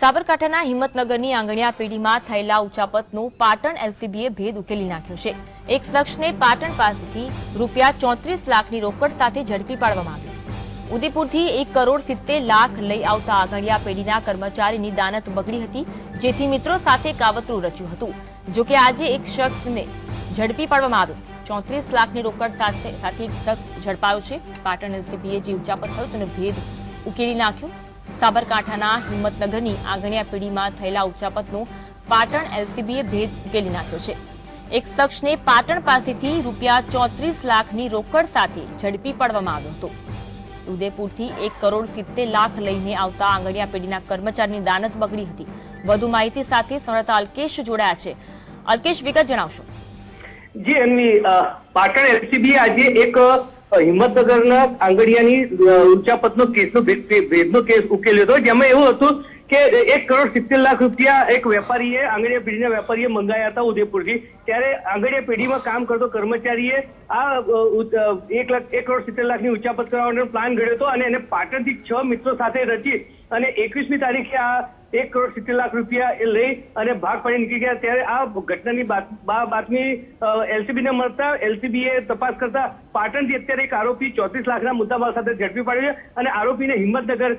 સાબરકાંઠાના હિંમતનગરની આંગણિયા પેઢીમાં થયેલા ઉચાપતનો પાટણ એલસીબીએ ભેદ ઉકેલી નાખ્યો છે. એક શખ્સને પાટણ પાસેથી રૂપિયા ચોત્રીસ લાખની રોકડ સાથે ઝડપી પાડવામાં આવ્યો ઉદયપુરથી એક કરોડ સિત્તેર લાખ લઈ આવતા આંગણિયા પેઢીના કર્મચારીની દાનત બગડી હતી, જેથી મિત્રો સાથે કાવતરું રચ્યું હતું. જોકે આજે એક શખ્સને ઝડપી પાડવામાં આવ્યો. ચોત્રીસ લાખની રોકડ સાથે એક શખ્સ ઝડપાયો છે. પાટણ એલસીબીએ જે ઉચાપત થયો તેનો ભેદ ઉકેલી નાખ્યો. સાબરકાંઠાના હિંમતનગરની આંગણિયા પેઢીમાં થયેલા ઉચાપતનો પાટણ એલસીબીએ ભેદ ઉકેલી નાખ્યો છે. એક શખ્સને પાટણ પાસેથી રૂપિયા ચોત્રીસ લાખની રોકડ સાથે ઝડપી પાડવામાં આવ્યો હતો. ઉદયપુરથી એક કરોડ સિત્તેર લાખ લઈને આવતા આંગણિયા પેઢીના કર્મચારીની દાનત બગડી હતી. વધુ માહિતી સાથે સંવાદદાતા અલ્કેશ જોડાયા છે. અલ્કેશ વિગત જણાવશો. જી, એમની પાટણ એલસીબી આજે એક હિંમતનગરના આંગડિયાની ઉંચાપતનો કેસનો ભેદ- ભેદનો કેસ ઉકેલ્યો હતો, જેમાં એવું હતું કે એક કરોડ સિત્તેર લાખ રૂપિયા એક વેપારીએ, આંગડિયા પેઢીના વેપારીએ મંગાયા હતા ઉદયપુરથી. ત્યારે આંગળીયા પેઢીમાં કામ કરતો કર્મચારીએ આ એક લાખ, એક કરોડ સિત્તેર લાખની ઉચ્ચાપત કરવાનો પ્લાન ઘડ્યો હતો અને એને પાટણથી છ મિત્રો સાથે રચી અને એકવીસમી તારીખે આ એક કરોડ સિત્તેર લાખ રૂપિયા એ લઈ અને ભાગ પાડી નીકળી ગયા. ત્યારે આ ઘટનાની બાતમી એલસીબી ને મળતા એલસીબી એ તપાસ કરતા પાટણથી અત્યારે એક આરોપી ચોત્રીસ લાખના મુદ્દામાલ સાથે ઝડપી પાડ્યો છે અને આરોપીને હિંમતનગર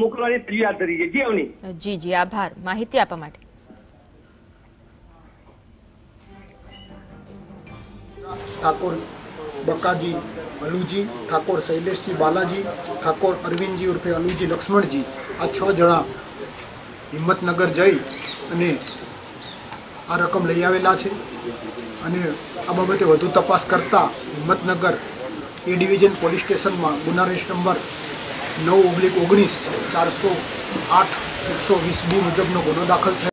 મોકલવાની તજવીજ હાથ ધરી છે. જી અવની. જી જી આભાર. માહિતી આપવા માટે. ઠાકોર બકાજી અલુજી ઠાકોર શૈલેષજી બાલાજી, ઠાકોર અરવિંદજી ઉર્ફે અલુજી લક્ષ્મણજી, આ છ જણા હિંમતનગર જઈ અને આ રકમ લઈ આવેલા છે. અને આ બાબતે વધુ તપાસ કરતા હિંમતનગર એ ડિવિઝન પોલીસ સ્ટેશનમાં ગુના રજિસ્ટર નંબર નવ ઓગણીસ ઓગણીસ ચારસો આઠ એકસો વીસ બી મુજબનો ગુનો દાખલ થયો.